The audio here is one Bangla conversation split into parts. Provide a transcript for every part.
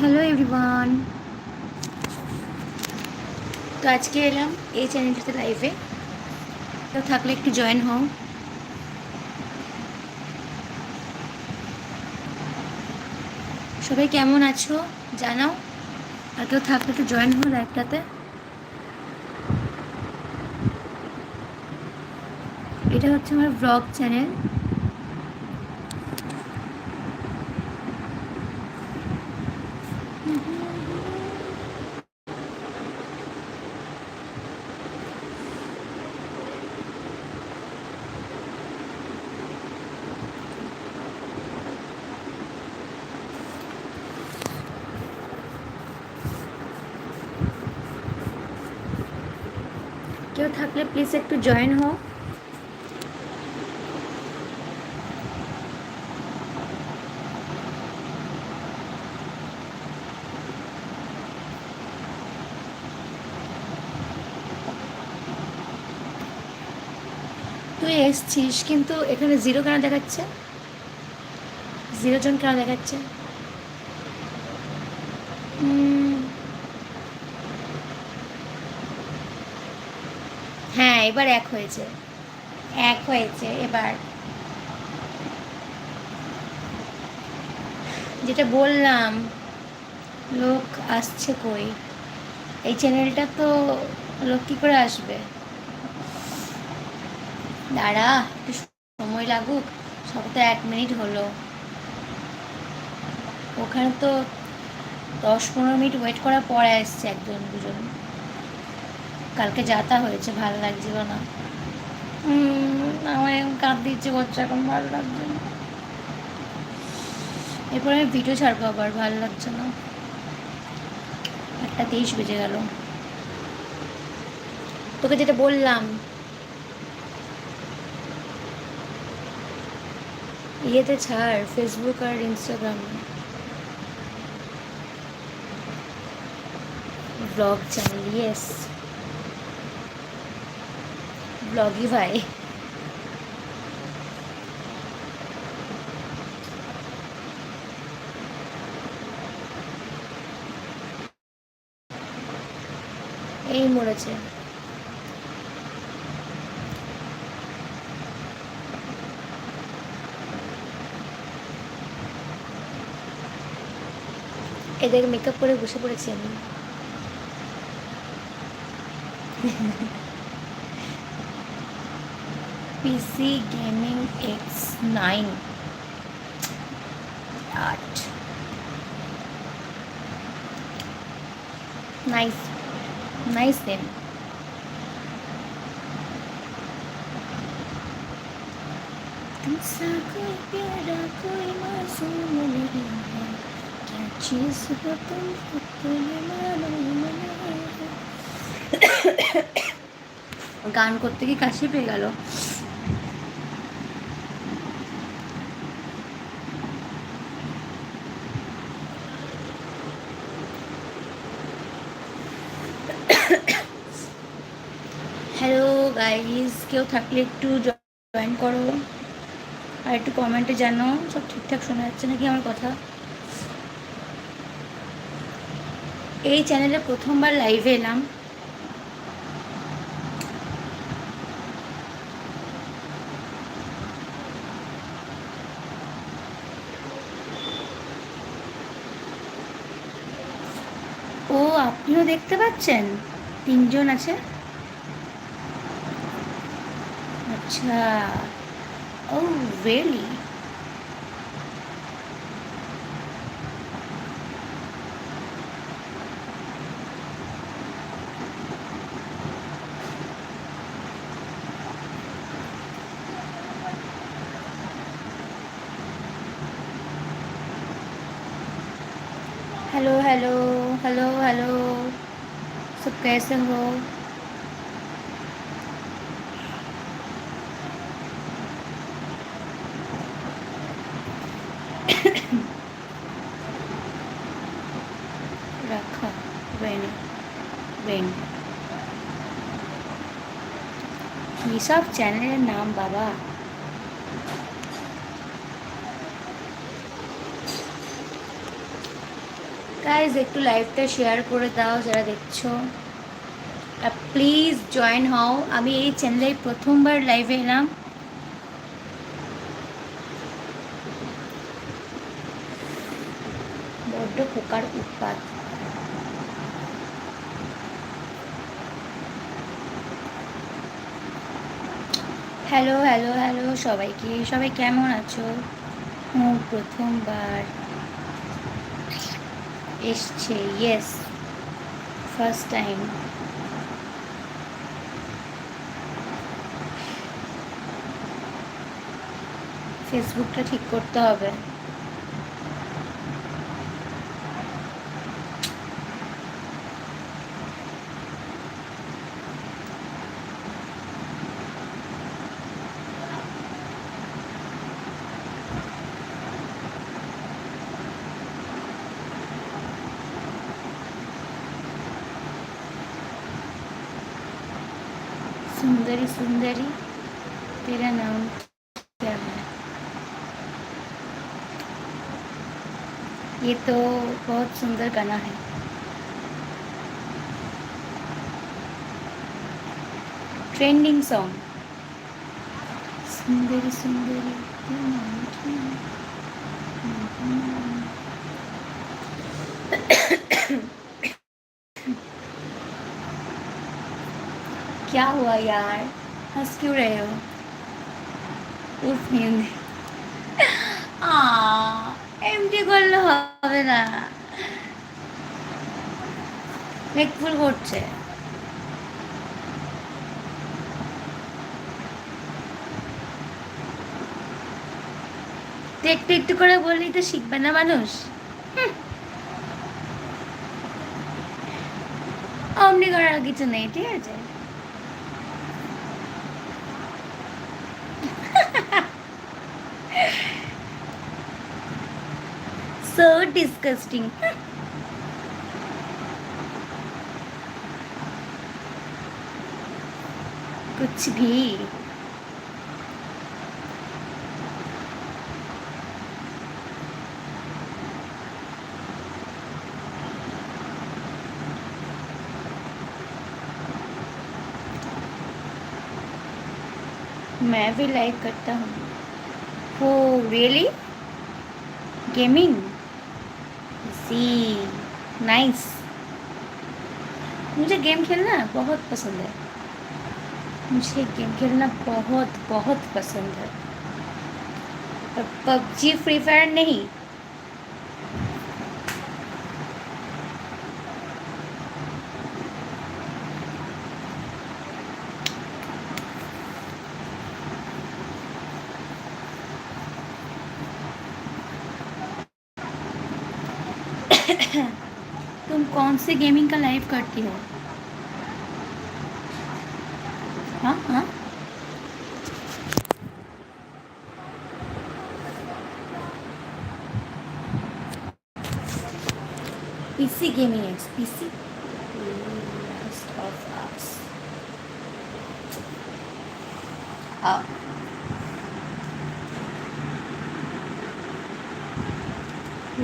Hello everyone. তো আজকে এলাম এই চ্যানেলটাতে লাইভে তো থাকলে একটু জয়েন হও। সবাই কেমন আছো? জানাও। আর কেউ থাকলে একটু জয়েন হও লাইভটাতে এটা হচ্ছে আমার ব্লগ চ্যানেল থাকলে প্লিজ একটু জয়েন হও। তুই এসছিস কিন্তু এখানে জিরো কেন দেখাচ্ছে? জিরো জন কেন দেখাচ্ছে? উম, হ্যাঁ এবার এক হয়েছে। এক হয়েছে, এবার। যেটা বললাম, লোক আসছে কই? এই চ্যানেলটা তো লোক কী করে আসবে? দাঁড়া, একটু সময় লাগুক, সব তো এক মিনিট হলো। ওখানে তো দশ পনেরো মিনিট ওয়েট করার পরে আসছে একজন, দুজন। কালকে যাতা হয়েছে, ভালো লাগছিল না। আমার এখন কাঁদতে ইচ্ছে করছে এখন ভালো লাগছে না। এরপরে আমি ভিডিও ছাড়বো আবার, ভালো লাগছে না। একটা তেইশ বেজে গেল। তোকে যেটা বললাম। ইয়েতে ছাড় ফেসবুক আর ইনস্টাগ্রাম ব্লগ চ্যানেল ইয়েস ব্লগই ভাই। এই মরেছে। এদের মেকআপ করে বসে পড়েছি আমি। পিসি গেমিং এক্স নাইন আট নাইস নাইস নেম तुमसा कोई प्यारा कोई मासूम नहीं है क्या चीज हो तुम अपने मालूम नहीं গান করতে কি কাশি পেয়ে গেল গাইজ কেউ থাকলে একটু জয়েন করো আর একটু কমেন্টে জানাও সব ঠিকঠাক শোনা যাচ্ছে নাকি আমার কথা? এই চ্যানেলে প্রথমবার লাইভে এলাম। ও, আপনিও দেখতে পাচ্ছেন? তিনজন আছে? Acha. Oh, really? Hello hello hello hello सब कैसे हो সব চ্যানেলের নাম, বাবা। গাইজ একটু লাইভটা শেয়ার করে দাও, যারা দেখছ। প্লিজ জয়েন হও। আমি এই চ্যানেলে প্রথমবার লাইভে এলাম। বড্ড পোকার উৎপাত। হ্যালো হ্যালো হ্যালো সবাইকে। সবাই কেমন আছো? প্রথমবার এসছে ইয়েস ফার্স্ট টাইম ফেসবুকটা ঠিক করতে হবে। सुंदरी सुंदरी, तेरा नाम क्या है? ये तो बहुत सुंदर गाना है। ट्रेंडिंग सॉन्ग सुंदरी सुंदरी, तेरा नाम क्या है? क्या हुआ यार हंस क्यों रहे हो उफ नींद আ এমটি করলে হবে না মেকফুল করছে তো একটু একটু করে বললেই তো শিখবে না মানুষ হুম। অমনি করার কিছু নেই ঠিক আছে Disgusting. कुछ भी मैं भी लाइक करता हूँ। ओ रियली गेमिंग सी। नाइस। मुझे गेम खेलना बहुत पसंद है। मुझे गेम खेलना बहुत बहुत पसंद है। पबजी, फ्री फायर नहीं। तुम कौन से गेमिंग का लाइव करती हो? हाँ हाँ? PC gaming X PC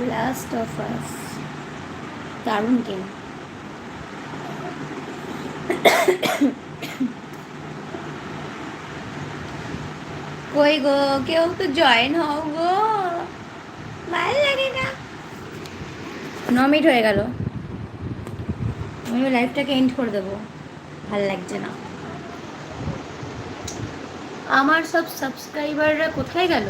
last of us দারুণ গেম কই গো? কেউ তো জয়েন হও গো। ভালো লাগে না। ন মিনিট হয়ে গেল। আমি লাইফটাকে এন্ড করে দেবো। ভালো লাগছে না। আমার সব সাবস্ক্রাইবাররা কোথায় গেল?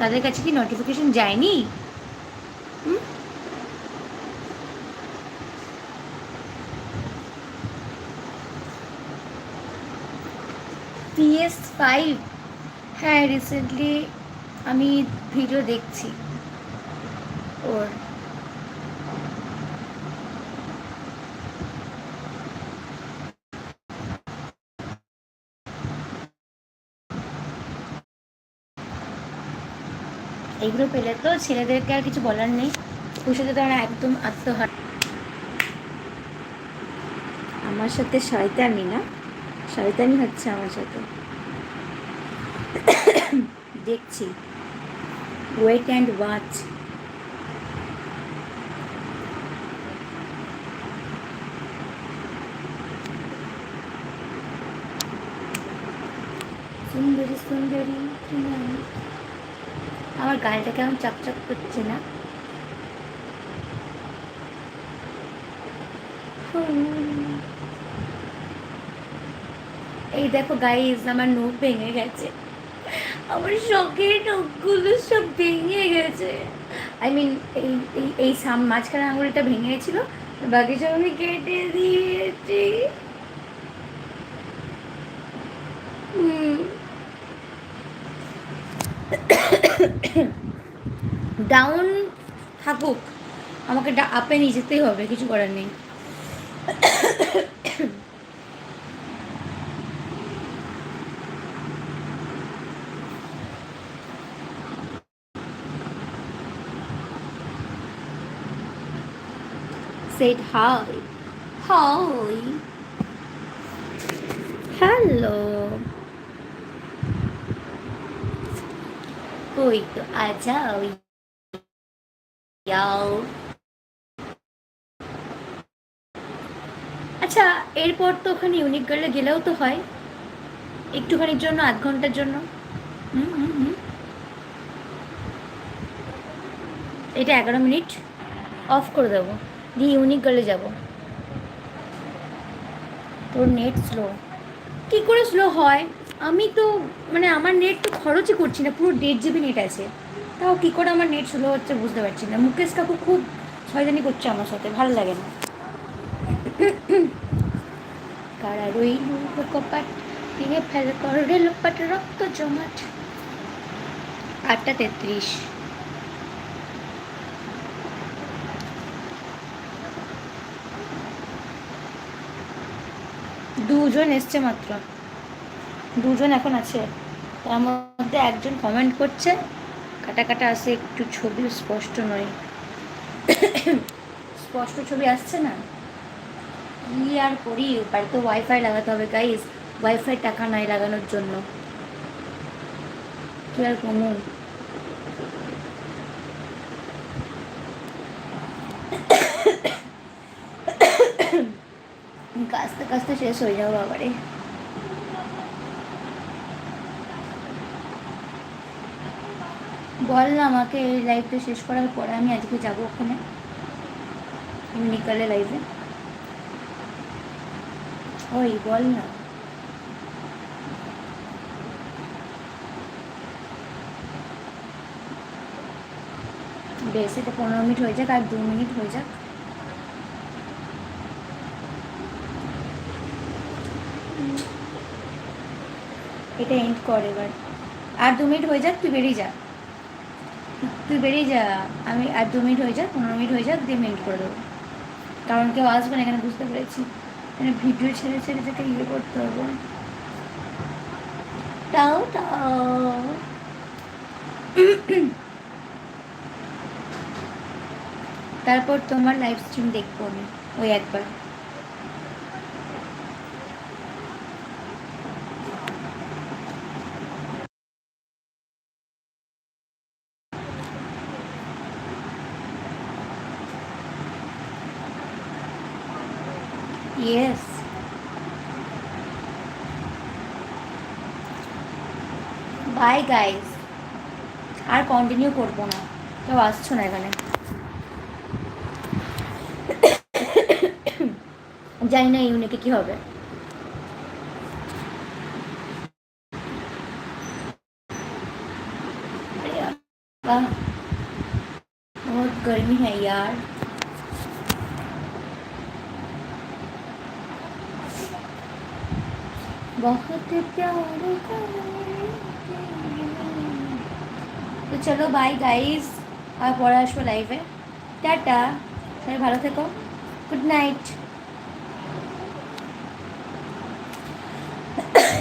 তাদের কাছে কি নোটিফিকেশন যায়নি হুম? পিএস ফাইভ হ্যাঁ রিসেন্টলি আমি ভিডিও দেখছি ওর। এইগুলো পেলে তো ছেলেদেরকে আর কিছু বলার নেই। খুশিতে তারা একদম আত্মহার। আমার সাথে শয়তানি না? শয়তানি হচ্ছে আমার সাথে। দেখছি। ওয়েট অ্যান্ড ওয়াচ সুন্দরী সুন্দরী আমার গাড়িটা কেমন চকচক করছে না? এই দেখো গাইজ আমার নোট ভেঙে গেছে। আমার শখের নখগুলো সব ভেঙে গেছে। আই মিন এই এই এই সাম, মাঝখানে আঙুলটা ভেঙে গেছিল বাকি সব আমি কেটে দিয়েছি। ডাউন থাকুক। আমাকে আপে নিয়ে যেতেই হবে, কিছু করার নেই। Said hi. Hi. Hello. কই তো আ যাও আচ্ছা এরপর তো ওখানে ইউনিক গার্লে গেলেও তো হয়। একটুখানির জন্য, আধ ঘণ্টার জন্য। এটা এগারো মিনিট। অফ করে দেবো। দিয়ে ইউনিক গার্লে যাব। তোর নেট স্লো কি করে স্লো হয়? আমি তো মানে আমার নেট তো খরচই করছি না, পুরো দেড় জিবি নেট আছে। তাও কী করে আমার নেট স্লো হচ্ছে বুঝতে পারছি না। মুকেশ কাকু খুব শয়তানি করছে আমার সাথে, ভালো লাগে না। কারা রইল কপাট ভেঙে ফেল করে লোপাট রক্ত জমাট। আটটা তেত্রিশ। দুজন এসছে মাত্র। দুজন এখন আছে। তার মধ্যে একজন কমেন্ট করছে। কাটা কাটা আসে একটু ছবি স্পষ্ট নয়। স্পষ্ট ছবি আসছে না? কি আর করি? বাড়িতে ওয়াইফাই লাগাতে হবে গাইজ ওয়াইফাই টাকা নাই লাগানোর জন্য। কি আর কমু? কাস্তে শেষ হয়ে যাব আবারে। বল না আমাকে এই লাইভটা শেষ করার পরে আমি আজকে যাব ওখানে, নিকালে লাইভে ওই, বল না। বেশ, এটা পনেরো মিনিট হয়ে যাক আর দু মিনিট হয়ে যাক। এটা এন্ড কর এবার। আর দু মিনিট হয়ে যাক, তুই বেরিয়ে যা। তুই বেরিয়ে যা, আমি আর দু মিনিট হয়ে যাক, পনেরো মিনিট হয়ে যাক, দিয়ে এন্ড করে দেবো। কারণ কেউ আসবে না, এখানে বুঝতে পেরেছি। মানে ভিডিও ছেড়ে ছেড়ে যেটা ইয়ে করতে হবে। তাও তাও তারপর তোমার লাইভ স্ট্রিম দেখব আমি, ওই একবার। ইয়েস বাই গাইস আর কন্টিনিউ করবো না কেউ আসছো না এখানে জানি না ইউনিকে কি হবে बहुत गर्मी है यार बहुत प्यार তো চলো বাই গাইস আর পরে আসবো লাইভে টাটা সবাই ভালো থেকো গুড নাইট